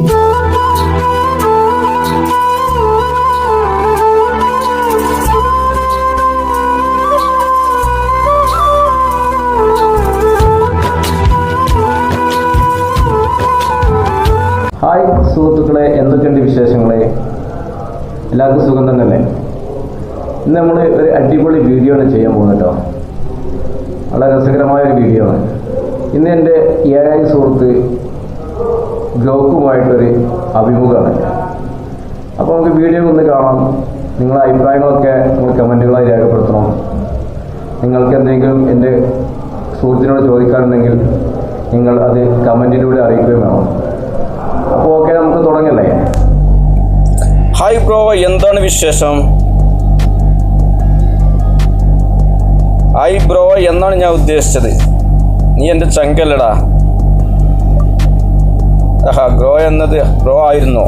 Hi സുഹൃത്തുക്കളെ എന്തൊക്കെയുണ്ട് വിശേഷങ്ങളെ? എല്ലാവർക്കും സുഖം തന്നെയല്ലേ? ഇന്ന് നമ്മൾ ഒരു അടിപൊളി വീഡിയോ ആണ് ചെയ്യാൻ പോകുന്നത് കേട്ടോ. വളരെ രസകരമായ ഒരു വീഡിയോ ആണ്. ഇന്ന് എന്റെ ഏഴായി സുഹൃത്ത് ഗ്ലോക്കുമായിട്ടൊരു അഭിമുഖമാണ്. അപ്പോൾ നമുക്ക് വീഡിയോ ഒന്ന് കാണാം. നിങ്ങളുടെ അഭിപ്രായങ്ങളൊക്കെ നിങ്ങൾ കമന്റുകളായി രേഖപ്പെടുത്തണം. നിങ്ങൾക്ക് എന്തെങ്കിലും എന്റെ സുഹൃത്തിനോട് ചോദിക്കാറുണ്ടെങ്കിൽ നിങ്ങൾ അത് കമന്റിലൂടെ അറിയിക്കുകയും വേണം. അപ്പോൾ ഓക്കെ നമുക്ക് തുടങ്ങല്ലേ? ഹായ് ബ്രോ എന്താണ് വിശേഷം? ഹായ് ബ്രോ എന്നാണ് ഞാൻ ഉദ്ദേശിച്ചത്? നീ എന്റെ ചങ്കല്ലടാ. ഗ്രോ എന്നത് ഗ്രോ ആയിരുന്നു.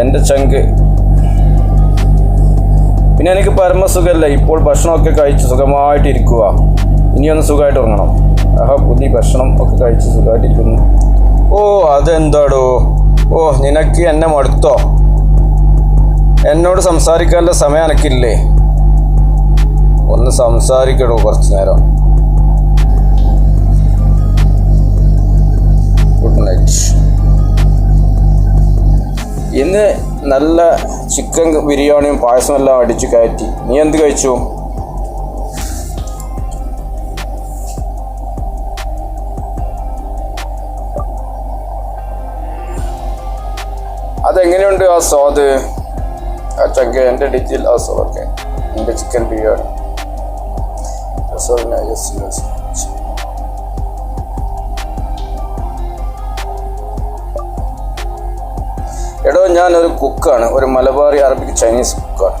എന്റെ ചങ്ക്. പിന്നെ എനിക്ക് പരമസുഖമല്ല ഇപ്പോൾ ഭക്ഷണമൊക്കെ കഴിച്ച് സുഖമായിട്ട് ഇരിക്കുക ഇനിയൊന്ന് സുഖമായിട്ട് ഉറങ്ങണം. ആഹാ പുതിയ ഭക്ഷണം ഒക്കെ കഴിച്ച് സുഖമായിട്ടിരിക്കുന്നു. ഓ അതെന്താടോ? ഓ നിനക്ക് എന്നെ മടുത്തോ? എന്നോട് സംസാരിക്കാനുള്ള സമയം എനക്കില്ലേ ഒന്ന് സംസാരിക്കടോ കുറച്ചു നേരം. ഗുഡ് നൈറ്റ് ഇന്ന് നല്ല ചിക്കൻ ബിരിയാണിയും പായസം എല്ലാം അടിച്ചു കയറ്റി. നീ എന്ത് കഴിച്ചു? അതെങ്ങനെയുണ്ട് ആ സ്വാദ്? ആ ചങ്ക എന്റെ ഡിജിൽ ആ സ്വാദൊക്കെ എന്റെ ചിക്കൻ ബിരിയാണി. Yes. എടോ ഞാൻ ഒരു കുക്കാണ്. ഒരു മലബാറി അറബിക് ചൈനീസ് കുക്കാണ്.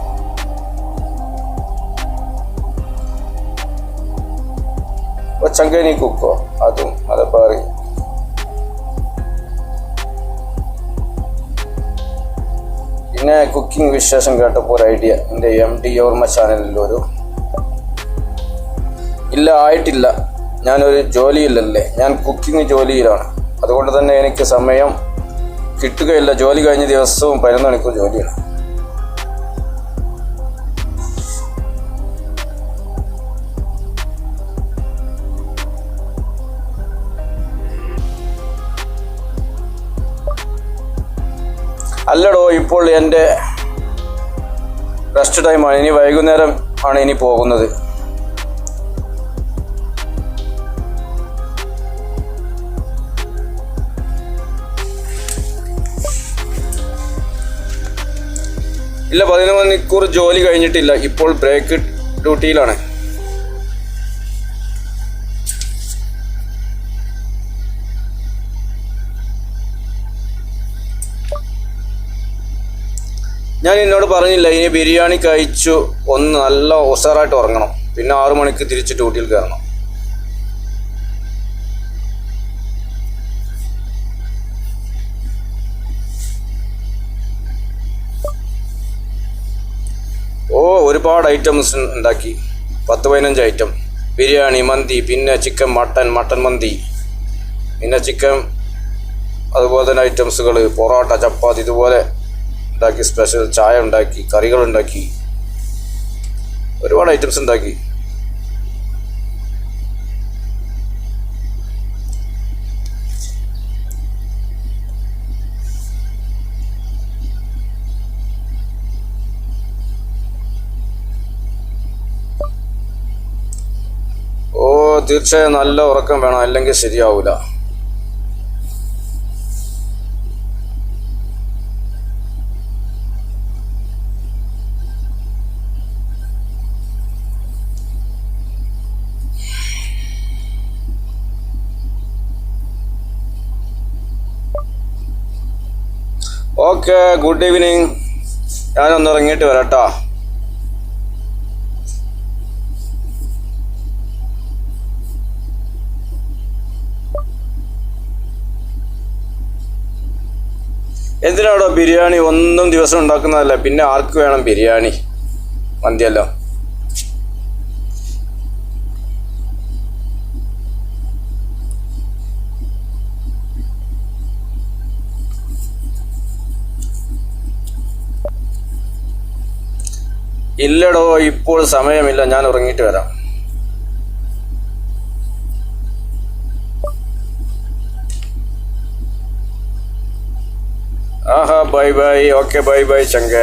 ചങ്കേനി കുക്കോ? അതും മലബാറി. പിന്നെ കുക്കിംഗ് വിശേഷം കേട്ടപ്പോൾ ഒരു ഐഡിയ. എന്റെ എം ഡി ഓർമ്മ ചാനലിൽ ഒരു ഇല്ല ആയിട്ടില്ല. ഞാനൊരു ജോലിയില്ലല്ലേ ഞാൻ കുക്കിംഗ് ജോലിയിലാണ്. അതുകൊണ്ട് തന്നെ എനിക്ക് സമയം കിട്ടുകയില്ല. ജോലി കഴിഞ്ഞ ദിവസവും പതിനൊന്ന് മണിക്കൂർ ജോലിയാണ്. അല്ലടോ ഇപ്പോൾ എന്റെ റെസ്റ്റ് ടൈമാണ് ഇനി വൈകുന്നേരം ആണ് ഇനി പോകുന്നത്. ഇല്ല പതിനൊന്ന് മണിക്കൂർ ജോലി കഴിഞ്ഞിട്ടില്ല. ഇപ്പോൾ ബ്രേക്ക് ഡ്യൂട്ടിയിലാണ് ഞാൻ എന്നോട് പറഞ്ഞില്ല ഇനി ബിരിയാണി കഴിച്ചു ഒന്ന് നല്ല ഉഷാറായിട്ട് ഉറങ്ങണം. പിന്നെ ആറു മണിക്ക് തിരിച്ച് ഡ്യൂട്ടിയിൽ കയറണം. ഒരുപാട് ഐറ്റംസ് ഉണ്ടാക്കി. പത്ത് പതിനഞ്ച് ഐറ്റം ബിരിയാണി മന്തി പിന്നെ ചിക്കൻ മട്ടൻ മട്ടൻ മന്തി. പിന്നെ ചിക്കൻ അതുപോലെ തന്നെ ഐറ്റംസുകൾ പൊറോട്ട ചപ്പാത്തി ഇതുപോലെ ഉണ്ടാക്കി സ്പെഷ്യൽ ചായ ഉണ്ടാക്കി കറികൾ ഉണ്ടാക്കി. ഒരുപാട് ഐറ്റംസ് ഉണ്ടാക്കി. തീർച്ചയായും നല്ല ഉറക്കം വേണം അല്ലെങ്കിൽ ശരിയാവൂല. ഓക്കെ ഗുഡ് ഈവനിങ് ഞാനൊന്ന് ഇറങ്ങിയിട്ട് വരാട്ടോ. എന്തിനാടോ ബിരിയാണി ഒന്നും ദിവസം ഉണ്ടാക്കുന്നതല്ല? പിന്നെ ആർക്ക് വേണം ബിരിയാണി? മന്തിയല്ലോ. ഇല്ലടോ ഇപ്പോൾ സമയമില്ല. ഞാൻ ഉറങ്ങിയിട്ട് വരാം. ആഹാ bye bye okay bye bye ചങ്ക